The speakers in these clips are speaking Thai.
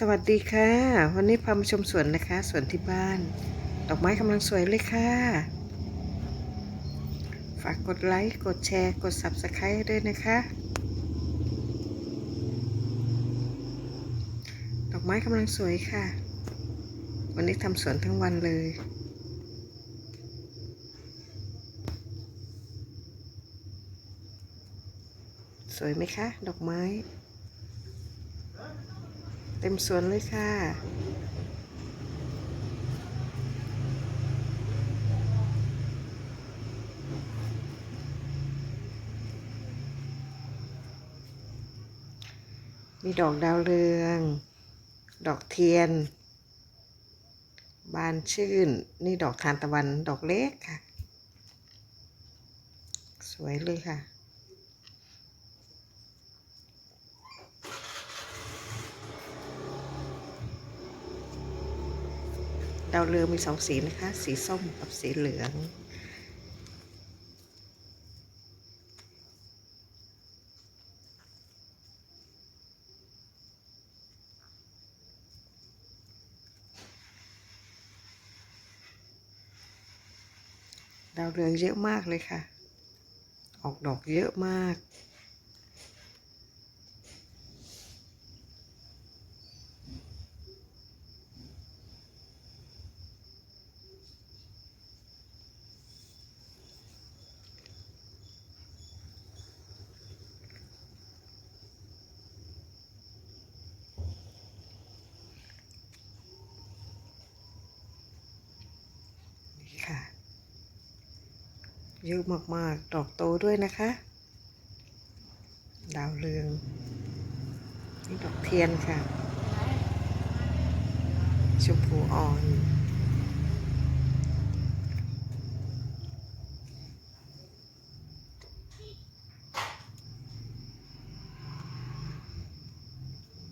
สวัสดีค่ะ วันนี้พามาชมสวนนะคะสวนที่บ้าน ดอกไม้กำลังสวยเลยค่ะ ฝากกดไลค์ กดแชร์ กด Subscribe ด้วยนะคะ ดอกไม้กำลังสวยค่ะ วันนี้ทำสวนทั้งวันเลยสวยไหมคะ ดอกไม้ เต็มสวนเลยค่ะมีดอกดาวเรือง ดอกเทียน บานชื่น นี่ดอกทานตะวัน ดอกเล็กค่ะ สวยเลยค่ะ ดาวเรืองมีสองสีนะคะ สีส้มกับสีเหลือง ดาวเรืองเยอะมากเลยค่ะ ออกดอกเยอะมาก นี่ค่ะ เยอะมากๆ ดอกโตด้วยนะคะ ดาวเรือง นี่ดอกเทียนค่ะ ชมพูอ่อน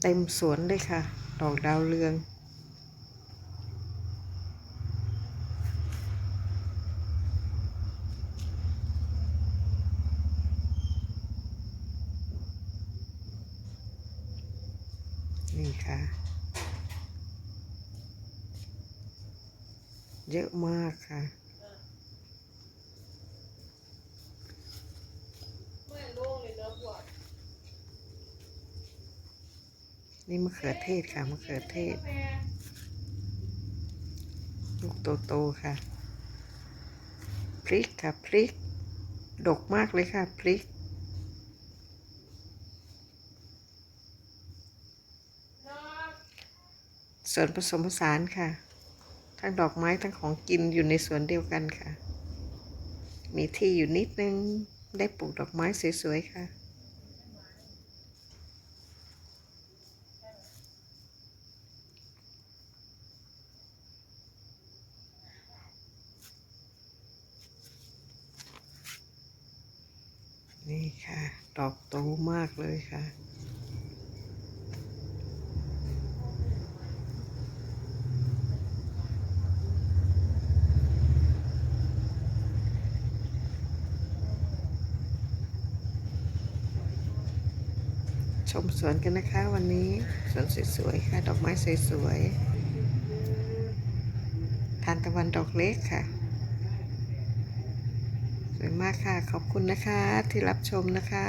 เต็มสวนเลยค่ะ ดอกดาวเรือง นี่ค่ะ เยอะมากค่ะนี่มะเขือเทศค่ะมะเขือเทศ ลูกโตๆค่ะ พริกค่ะ พริก ดกมากเลยค่ะ พริก ส่วนผสมผสานค่ะ ทั้งดอกไม้ทั้งของกินอยู่ในสวนเดียวกันค่ะ มีที่อยู่นิดนึง ได้ปลูกดอกไม้สวยๆค่ะนี่ค่ะ ดอกโตมากเลยค่ะ ชมสวนกันนะคะ วันนี้สวนสวยๆค่ะ ดอกไม้สวยๆทานตะวันดอกเล็กค่ะ สวยมากค่ะ ขอบคุณนะคะที่รับชมนะคะ